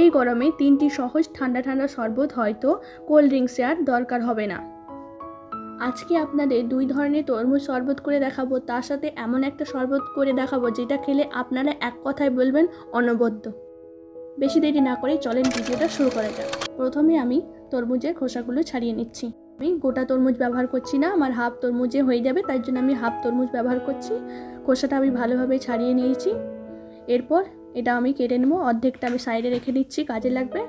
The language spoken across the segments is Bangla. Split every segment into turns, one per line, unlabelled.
এই গরমে তিনটি সহজ ঠান্ডা ঠান্ডা শরবত হয়তো কোল্ড ড্রিঙ্কসে আর দরকার হবে না। আজকে আপনাদের দুই ধরনের তরমুজ শরবত করে দেখাবো, তার সাথে এমন একটা শরবত করে দেখাবো যেটা খেলে আপনারা এক কথায় বলবেন অনবদ্য। বেশি দেরি না করে চলেন ভিডিওটা শুরু করা যাক। প্রথমে আমি তরমুজের খোসাগুলো ছাড়িয়ে নিচ্ছি। আমি গোটা তরমুজ ব্যবহার করছি না, আমার হাফ তরমুজে হয়ে যাবে, তাই জন্য আমি হাফ তরমুজ ব্যবহার করছি। খোসাটা আমি ভালোভাবে ছাড়িয়ে নিয়েছি। এরপর এটা আমি কেটে নেব, অর্ধেকটা আমি সাইডে রেখে দিচ্ছি, কাজে লাগবে।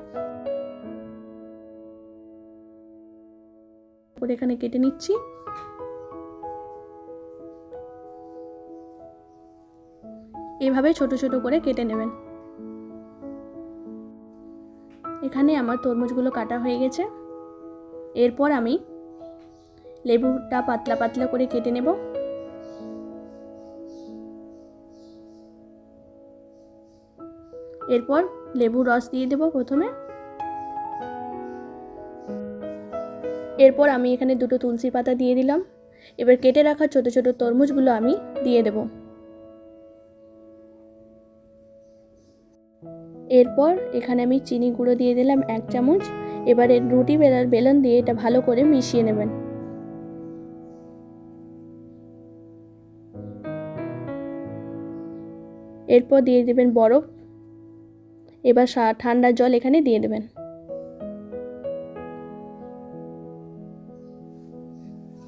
এখানে কেটে নিচ্ছি। এভাবে ছোট ছোট করে কেটে নেবেন। এখানে আমার তরমুজগুলো কাটা হয়ে গেছে। এরপর আমি লেবুটা পাতলা পাতলা করে কেটে নেব। এরপর লেবুর রস দিয়ে দেব প্রথমে। এরপর আমি এখানে দুটো তুলসী পাতা দিয়ে দিলাম। এবার কেটে রাখা ছোট ছোট তরমুজগুলো আমি দিয়ে দেব। এরপর এখানে আমি চিনি গুঁড়ো দিয়ে দিলাম এক চামচ। এবারে রুটি বেলার বেলন দিয়ে এটা ভালো করে মিশিয়ে নেবেন। এরপর দিয়ে দেবেন বরফ। এবার ঠান্ডা জল এখানে দিয়ে দেবেন।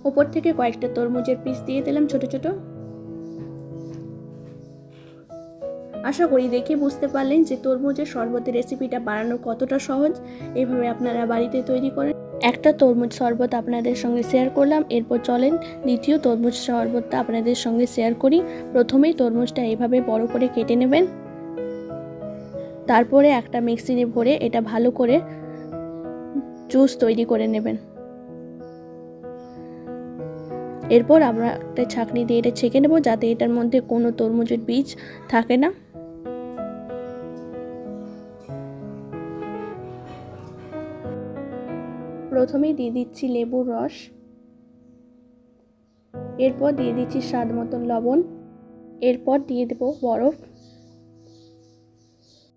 ওপর থেকে কয়েকটা তরমুজের পিস দিয়ে দিলাম ছোট ছোট। আশা করি দেখে বুঝতে পারলেন যে তরমুজের শরবতের রেসিপিটা বানানো কতটা সহজ। এভাবে আপনারা বাড়িতে তৈরি করেন। একটা তরমুজ শরবত আপনাদের সঙ্গে শেয়ার করলাম। এরপর চলেন দ্বিতীয় তরমুজ শরবতটা আপনাদের সঙ্গে শেয়ার করি। প্রথমেই তরমুজটা এইভাবে বড় করে কেটে নেবেন। তারপরে একটা মিক্সিতে ভরে এটা ভালো করে জুস তৈরি করে নেবেন। এরপর আমরা একটা ছাঁকনি দিয়ে এটা ছেঁকে নেব যাতে এটার মধ্যে কোনো তরমুজের বীজ থাকে না। প্রথমেই দিয়ে দিচ্ছি লেবুর রস। এরপর দিয়ে দিচ্ছি স্বাদ মতন লবণ। এরপর দিয়ে দেব বরফ।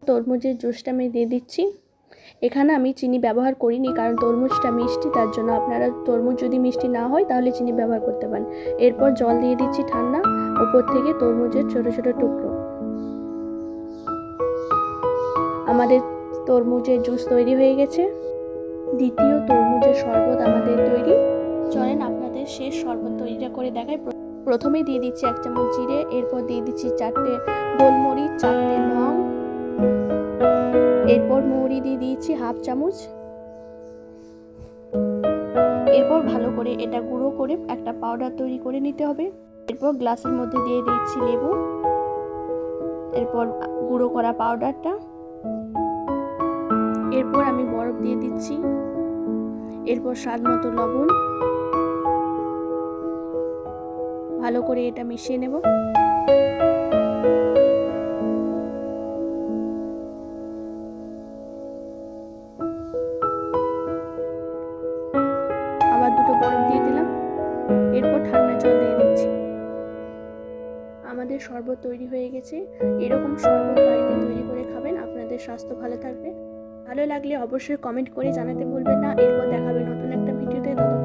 তরমুজের জুসটা আমি দিয়ে দিচ্ছি। এখানে আমি চিনি ব্যবহার করিনি কারণ তরমুজটা মিষ্টি, তার জন্য আপনারা তরমুজ যদি মিষ্টি না হয় তাহলে চিনি ব্যবহার করতে পারেন। এরপর জল দিয়ে দিচ্ছি ঠান্ডা, ওপর থেকে তরমুজের ছোট ছোট টুকরো। আমাদের তরমুজের জুস তৈরি হয়ে গেছে। দ্বিতীয় তরমুজের শরবত আমাদের তৈরি। চলেন আপনাদের শেষ শরবত তৈরিটা করে দেখাই। প্রথমেই দিয়ে দিচ্ছি এক চামচ জিরে, এরপর দিয়ে দিচ্ছি চারটে গোলমরিচ, চারটে লং এরপর মৌরি দিয়ে দিয়েছি হাফ চামচ। এরপর ভালো করে এটা গুঁড়ো করে একটা পাউডার তৈরি করে নিতে হবে। এরপর গ্লাসের মধ্যে দিয়ে দিচ্ছি লেবু। এরপর গুঁড়ো করা পাউডারটা এরপর আমি বরফ দিয়ে দিচ্ছি। এরপর স্বাদ মতো লবণ। ভালো করে এটা মিশিয়ে নেব। জল দিয়ে দিচ্ছি। আমাদের শরবত তৈরি হয়ে গেছে। এরকম শরবত বাড়িতে তৈরি করে খাবেন, আপনাদের স্বাস্থ্য ভালো থাকবে। ভালো লাগলে অবশ্যই কমেন্ট করে জানাতে ভুলবেন না। এরপর দেখাবে নতুন একটা ভিডিওতে।